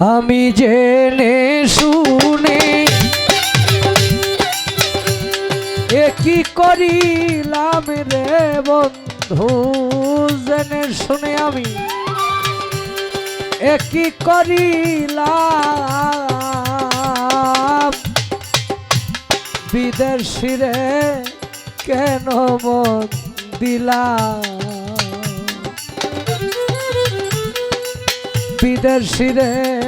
আমি জেনে শুনে কি করিলাম রে বন্ধু? জেনে শুনে আমি এ কি করিলাম? বিদেশি রে কেন মন দিলাম? বিদেশি রে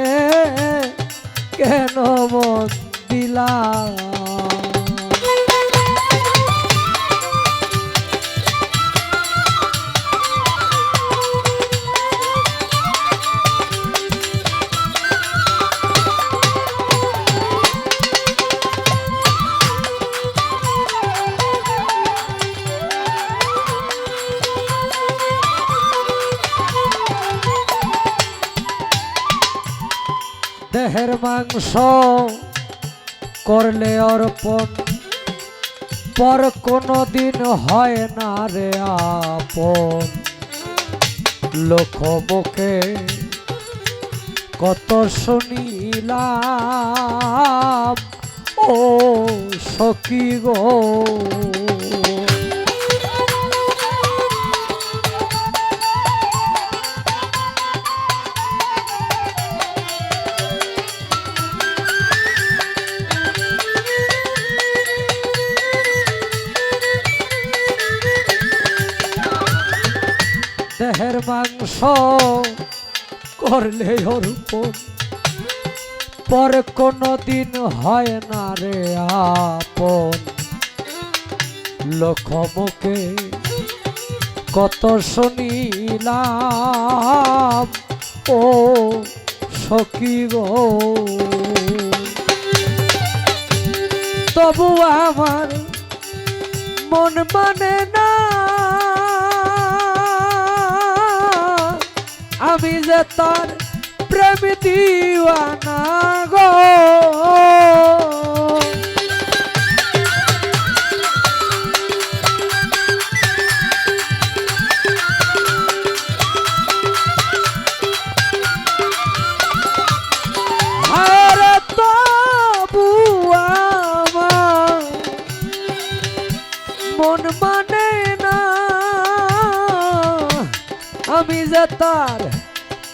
কেন মন দিলাম দেহের মাংস করলে অর্পণ। পর কোনো দিন হয় না রে আপন। লোক কত শুনিলাম, ও সখী গো। করলে অর্পণ পর কোনো দিন হয় না রে আপন। লোক মুখে কত শুনিলাম, ও গো। তবু আমার মন মানে না আমি যে তার প্রেম দিওয়ানা গো। মন মানে আমি যে তার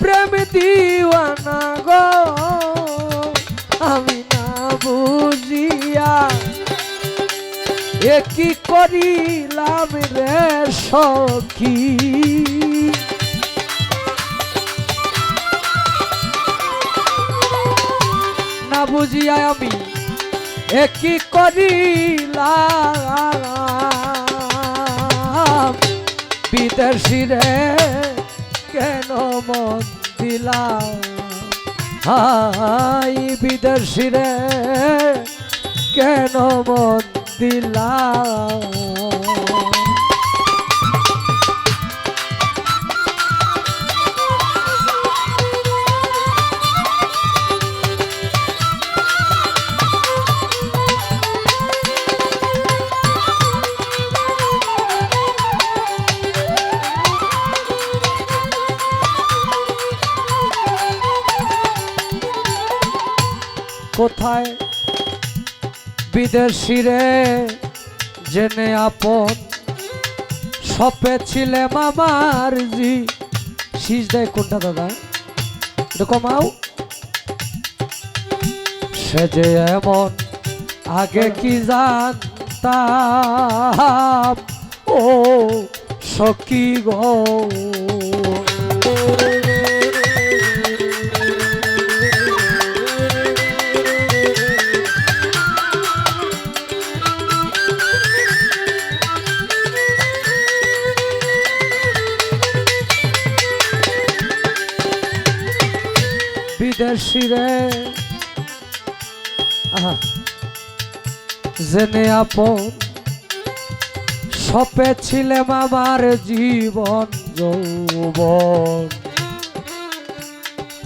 প্রেম দিওয়ানা গো, আমি না বুঝিয়া এ কি করিলাম রে সখী? না বুঝিয়া আমি এ কি করিলাম? বিদেশি শিরে কেন মন দিলাম হাই পিতার শিরে কেন মন দিলাম বিদেশি রে, জেনে আপন। সপে ছিলে মামার জি। শীষ দেয় কোনটা, দাদা? এটা কমাও। সে যে এমন, আগে কি জানতাম? ও, সখী গো। বিদেশি রে জেনে আপন সপে ছিলাম আমার জীবন যৌবন।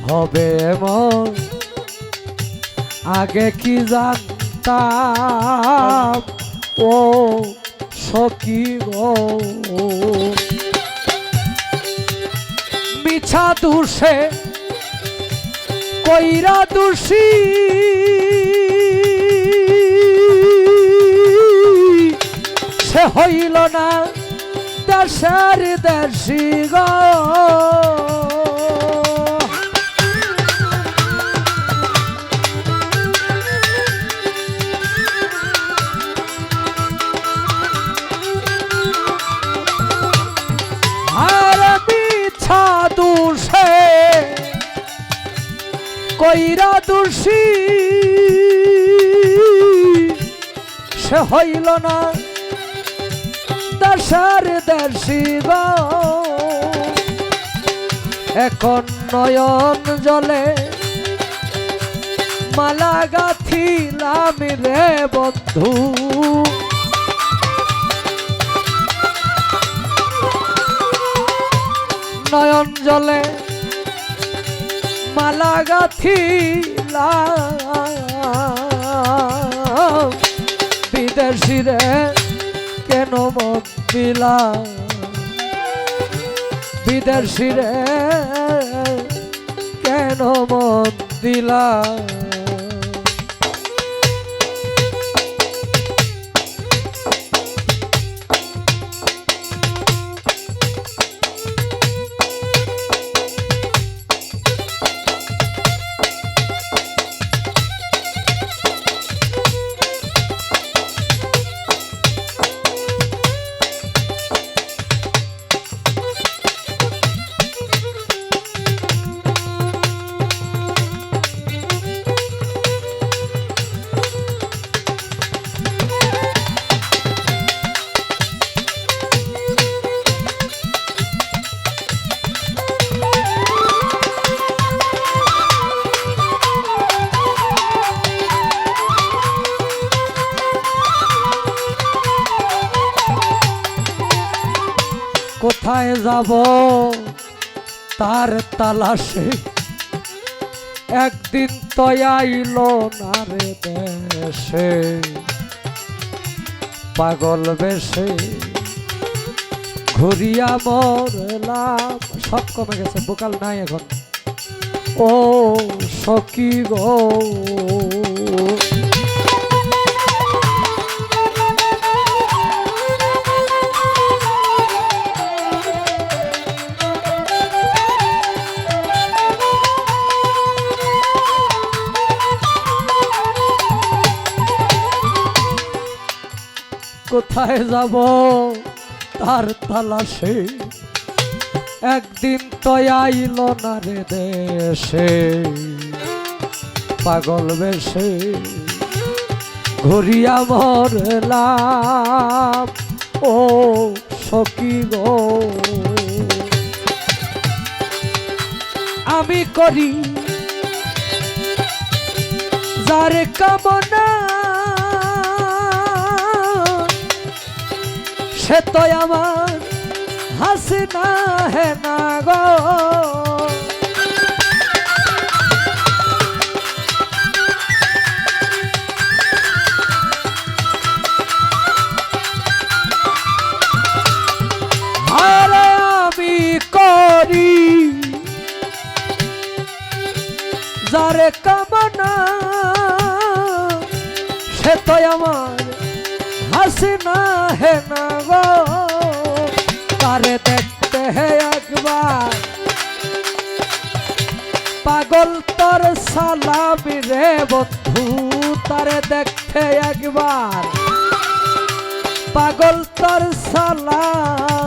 হবে এমন, আগে কি জানতাম? ও গো। মিছা দুষে কইরা দোষী। সে হইল না দেশের দেশি গো। হইল না। দেশের দেশি গো এখন নয়ন জলে মালা গাথিলাম রে বন্ধু। নয়ন জলে মালা গাথিলাম বিদেশিরে কেন মত দিলাম বিদেশিরে কেন মত দিলাম কোথায় যাব? তার তালাশে একদিন তো আইল না রে দেশে। পাগল বেশে ঘুরিয়া মরলাম। সব কমে গেছে, বোকাল নাই এখন। ও সখী গো। কোথায় যাব? তার তালাশে। একদিন তো আইল না রে দেশে। পাগল বেশে। ঘুরিয়া মরলাম। ও গো আমি করি যার কামনা সে তো আমার হাসে না হে না গো করি যারে কামনা সে তো আমার না হে না গো, তারে দেখতে একবার। পাগল তোর সালামি রে বন্ধু, তারে দেখতে একবার। পাগল তোর সালাম,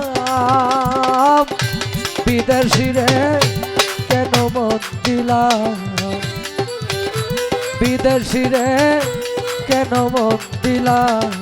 বিদেশি রে কেন মন দিলাম বিদেশি রে কেন দিলাম